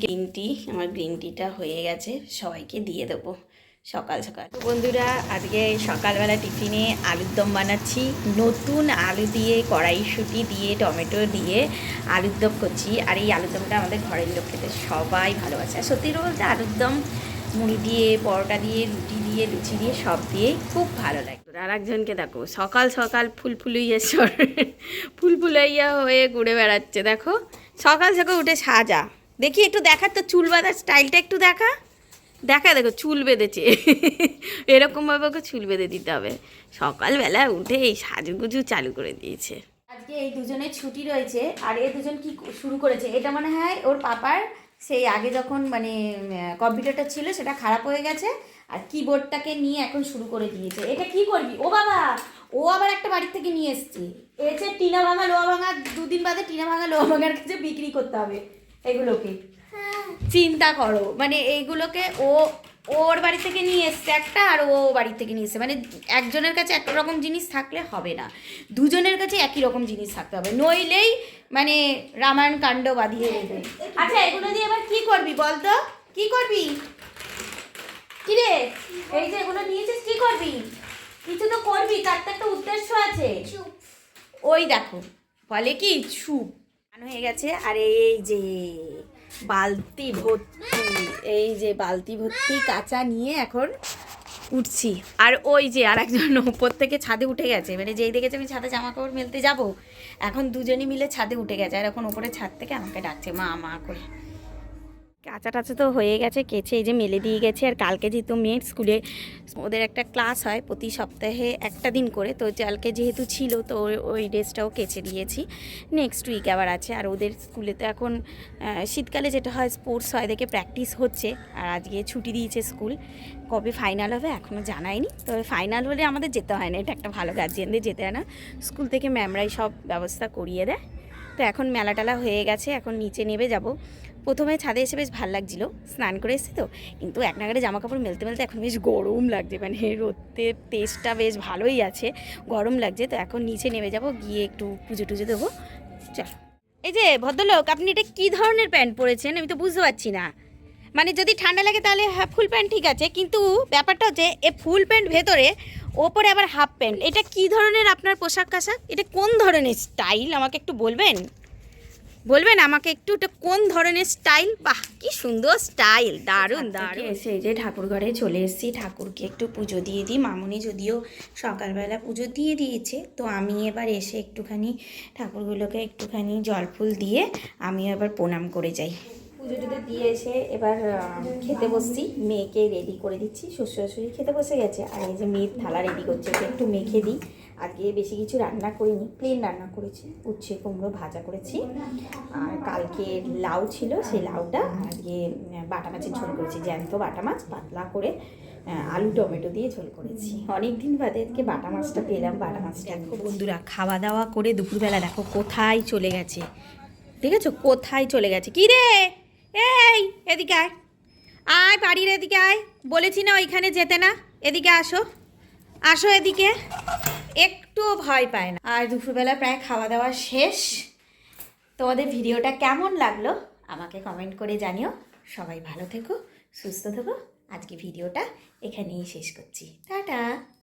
Green tea আমার green টিটা হয়ে গেছে, সবাইকে দিয়ে দেবো সকাল সকাল। তো বন্ধুরা, আজকে সকালবেলা টিফিনে আলুর দম বানাচ্ছি, নতুন আলু দিয়ে কড়াইশুঁটি দিয়ে, টমেটো দিয়ে আলুর দম করছি, আর এই আলুর দমটা আমাদের ঘরের লোক খেতে সবাই ভালোবাসে। আর সত্যি বলতে আলুর দম, মুড়ি দিয়ে, পরোটা দিয়ে, রুটি দিয়ে, লুচি দিয়ে, সব দিয়েই খুব ভালো লাগে। আর একজনকে দেখো, সকাল সকাল ফুলফুলইয়া সর ফুলফুলাইয়া হয়ে ঘুরে বেড়াচ্ছে, দেখো। সকাল সকাল উঠে সাজা। দেখি একটু দেখার তো চুল বাঁধার স্টাইলটা একটু দেখা। দেখা, দেখো, চুল বেঁধেছে। এরকমভাবে ওকে চুল বেঁধে দিতে হবে। সকালবেলা উঠে এই সাজুগুজু চালু করে দিয়েছে। আজকে এই দুজনের ছুটি রয়েছে, আর এই দুজন কি শুরু করেছে? এটা মনে হয় ওর পাপার সেই আগে যখন মানে কম্পিউটারটা ছিল, সেটা খারাপ হয়ে গেছে, আর কিবোর্ডটাকে নিয়ে এখন শুরু করে দিয়েছে। এটা কি করবি? ও বাবা, ও আবার একটা বাড়ির থেকে নিয়ে এসছে। এসে টিনা ভাঙা লোহা ভাঙা, দুদিন বাদে টিনা ভাঙা লোহা ভাঙার কাছে বিক্রি করতে হবে। এগুলোকে। চিন্তা করো মানে এইগুলোকে ও ওর বাড়ি থেকে নিয়ে এসছে একটা আর ও বাড়ি থেকে নিয়ে এসছে। মানে একজনের কাছে এক রকম জিনিস থাকলে হবে না। দুজনের কাছে একই রকম জিনিস থাকতে হবে। নইলেই মানে রামায়ণ কাণ্ড বাঁধিয়ে দেবে। আচ্ছা এগুলো দিয়ে এবার কি করবি বল তো? কি করবি? কি রে? এই যে এগুলো নিয়েছিস কি করবি? কিছু তো করবি তার তো একটা উদ্দেশ্য আছে। ওই দেখো বলে কি? ছুপ হয়ে গেছে। আর এই যে বালতি ভর্তি, এই যে বালতি ভর্তি কাঁচা নিয়ে এখন উঠছি। আর ওই যে আর একজন উপর থেকে ছাদে উঠে গেছে। মানে যেই দেখেছে আমি ছাদে জামা কাপড় মেলতে যাব, এখন দুজনই মিলে ছাদে উঠে গেছে। আর এখন ওপরে ছাদ থেকে আমাকে ডাকছে, মা মা করে কাঁচা টাচা তো হয়ে গেছে, কেচে এই যে মেলে দিয়ে গেছে। আর কালকে যেহেতু মেয়ের স্কুলে ওদের একটা ক্লাস হয় প্রতি সপ্তাহে একটা দিন করে, তো কালকে যেহেতু ছিল, তো ওই- ড্রেসটাও কেচে দিয়েছি। নেক্সট উইক আবার আছে। আর ওদের স্কুলে তো এখন শীতকালে যেটা হয় স্পোর্টস হয়, দেখে প্র্যাকটিস হচ্ছে। আর আজকে ছুটি দিয়েছে স্কুল। কবে ফাইনাল হবে এখনও জানায়নি তবে ফাইনাল হলে আমাদের যেতে হয় না। এটা একটা ভালো গার্জিয়ানদের যেতে হয় না। স্কুল থেকে ম্যামরাই সব ব্যবস্থা করিয়ে দেয়। তো এখন মেলা টেলা হয়ে গেছে। এখন নিচে নেবে যাব। প্রথমে ছাদে এসে বেশ ভালো লাগছিল, স্নান করে এসেছি তো, কিন্তু এক নাগারে জামা কাপড় মেলতে মেলতে এখন বেশ গরম লাগছে মানে রোদের তেজটা বেশ ভালোই আছে, গরম লাগছে, তো এখন নিচে নেমে যাব, গিয়ে একটু পুজো টুজো দেবো, চল। এই যে ভদ্রলোক, আপনি এটা কী ধরনের প্যান্ট পরেছেন? আমি তো বুঝতে পারছি না। মানে যদি ঠান্ডা লাগে তাহলে হ্যাঁ ফুল প্যান্ট ঠিক আছে, কিন্তু ব্যাপারটা হচ্ছে এ ফুল প্যান্ট ভেতরে, ওপরে আবার হাফ প্যান্ট, এটা কি ধরনের আপনার পোশাক আশাক এটা কোন ধরনের স্টাইল? আমাকে একটু বলবেন? বলবেন আমাকে একটু এটা কোন ধরনের স্টাইল? বাহ কি সুন্দর স্টাইল দারুণ দারুণ। এসে এই যে ঠাকুর ঘরে চলে এসেছি ঠাকুরকে একটু পুজো দিয়ে দিই। মামুনি যদিও সকালবেলা পুজো দিয়ে দিয়েছে তো আমি এবার এসে একটুখানি ঠাকুরগুলোকে একটুখানি জল ফুল দিয়ে আমি এবার প্রণাম করে যাই। পুজো টুজো দিয়ে এসে এবার খেতে বসছি মেয়েকে রেডি করে দিচ্ছি। শ্বশুর শাশুড়ি খেতে বসে গেছে আর এই যে মেয়ের থালা রেডি করছে একটু মেখে দিই। আজকে বেশি কিছু রান্না করিনি প্লেন রান্না করেছি উচ্ছে কুমড়ো ভাজা করেছি। আর কালকে লাউ ছিল সেই লাউটা আজকে বাটা মাছের ঝোল করেছি জ্যান্ত বাটা মাছ পাতলা করে আলু টমেটো দিয়ে ঝোল করেছি। অনেক দিন বাদে আজকে বাটা মাছটা পেলাম বাটা মাছটা দেখো বন্ধুরা খাওয়া দাওয়া করে দুপুরবেলা দেখো কোথায় চলে গেছে। ঠিক আছে? কোথায় চলে গেছে? কি রে? এই এদিকে আয়। আয় বাড়ির এদিকে আয়। বলেছি না ওইখানে যেতে না। এদিকে আসো। আসো এদিকে। একটুও ভয় পায় না। আর দুপুরবেলা প্রায় খাওয়া দাওয়া শেষ। তোমাদের ভিডিওটা কেমন লাগল আমাকে কমেন্ট করে জানিও। সবাই ভালো থেকো, সুস্থ থেকো। আজকে ভিডিওটা এখানেই শেষ করছি। টাটা!